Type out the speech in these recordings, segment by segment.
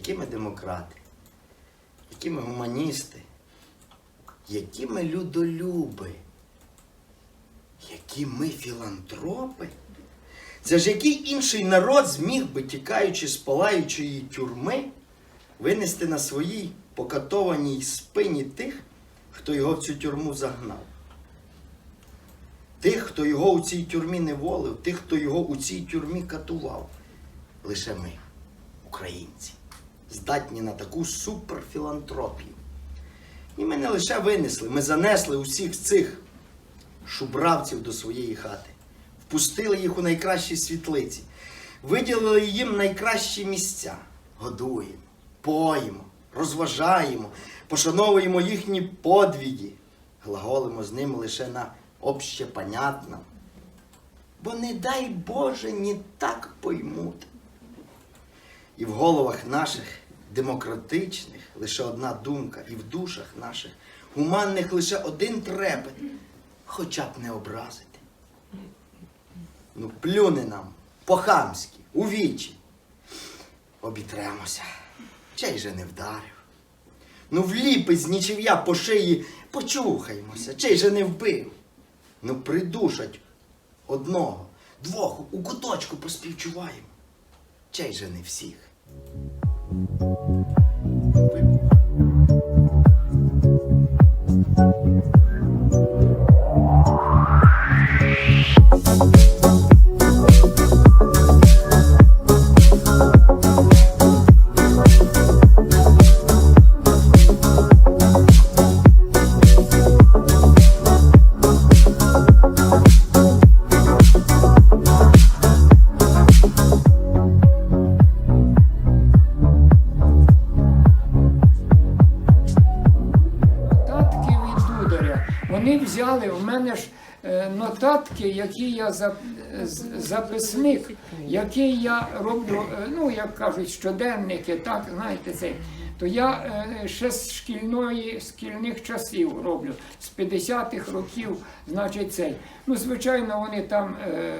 які ми демократи, які ми гуманісти, які ми людолюби, які ми філантропи. Це ж який інший народ зміг би, тікаючи з палаючої тюрми, винести на своїй покатованій спині тих, хто його в цю тюрму загнав. Тих, хто його у цій тюрмі не волив, тих, хто його у цій тюрмі катував. Лише ми, українці, здатні на таку суперфілантропію. І ми не лише винесли, ми занесли усіх цих шубравців до своєї хати, впустили їх у найкращі світлиці, виділили їм найкращі місця, годуємо, поїмо, розважаємо, пошановуємо їхні подвіги, глаголимо з ними лише на общепонятном. Бо не дай Боже, не так поймуть. І в головах наших демократичних лише одна думка, і в душах наших гуманних лише один трепет, хоча б не образити. Ну, плюне нам по-хамськи, у вічі. Обітремося, чей же не вдарив. Ну, вліпить з нічів'я по шиї, почухаємося, чей же не вбив. Ну, придушать одного, двох у куточку поспівчуваємо. Чей же не всіх. We Взяли у мене ж е, нотатки, які я записник, який я роблю, е, ну як кажуть, щоденники, так, знаєте, це. То я е, ще з шкільної, шкільних часів роблю, з 50-х років, значить, цей. Ну, звичайно, вони там е,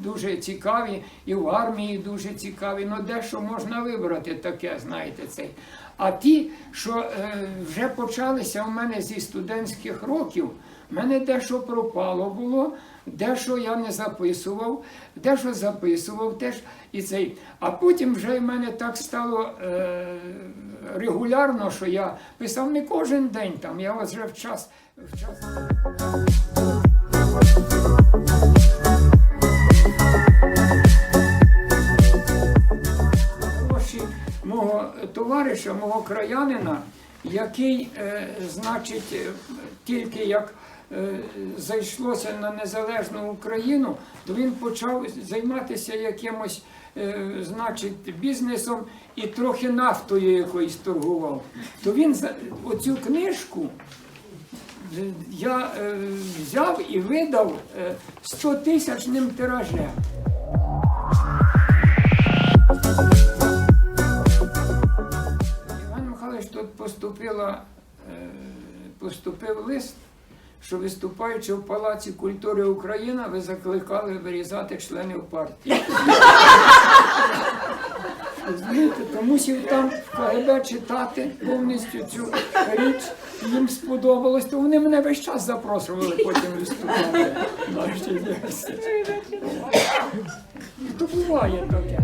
дуже цікаві, і в армії дуже цікаві, ну дещо можна вибрати таке, знаєте, цей. А ті, що е, вже почалися у мене зі студентських років, в мене дещо пропало було, дещо я не записував, дещо записував теж і цей. А потім вже в мене так стало е, регулярно, що я писав не кожен день там, я вже в час. В час... мого товариша, мого краянина, який, е, значить, е, тільки як зайшлося на незалежну Україну, то він почав займатися якимось, е, значить, бізнесом і трохи нафтою якоюсь торгував. То він оцю книжку. е, Я е, взяв і видав е, 100 тисячним тиражем. Іван Михайлович тут поступила, е, поступив лист, що виступаючи в Палаці культури Україна, ви закликали вирізати членів партії. Розумієте, то мусив там в КГБ читати повністю цю річ. Їм сподобалось, то вони мене весь час запрошували потім виступати. Версії. То буває таке.